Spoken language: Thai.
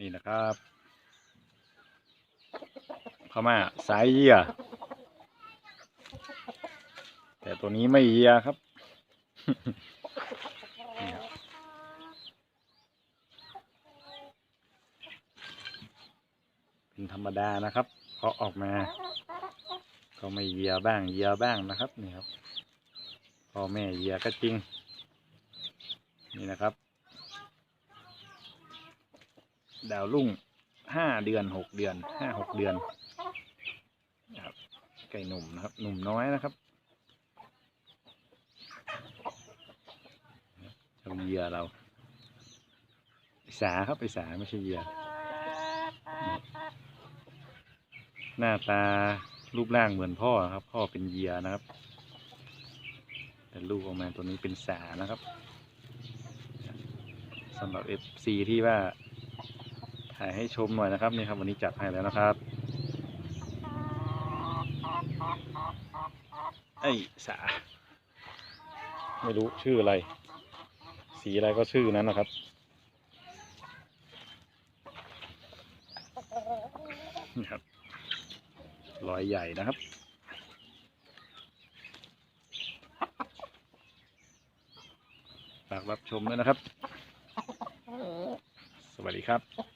นี่นะครับพม่าสายเหยียแต่ตัวนี้ไม่เหยียครับนี่ครับเป็นธรรมดานะครับเพราะออกมา ก็ไม่เหยียบ้างเหยียบ้างนะครับนี่ครับพ่อแม่เหยียก็จริง นี่นะครับ ดาวรุ่งห้าเดือนหกเดือนห้าหกเดือนนะครับไก่หนุ่มนะครับ หนุ่มน้อยนะครับเจ้าเหยื่อเราไอสาครับไอสาไม่ใช่เหยื่อหน้าตารูปร่างเหมือนพ่อครับ พ่อเป็นเหยื่อนะครับ แต่ลูกออกมาตัวนี้เป็นสานะครับสำหรับ FC ที่ว่า ถ่ายให้ชมหน่อยนะครับนี่ครับวันนี้จัดให้แล้วนะครับไอ้สา ไม่รู้ชื่ออะไร สีอะไรก็ชื่อนั้นนะครับ นี่ครับรอยใหญ่นะครับฝากรับชมด้วยนะครับ สวัสดีครับ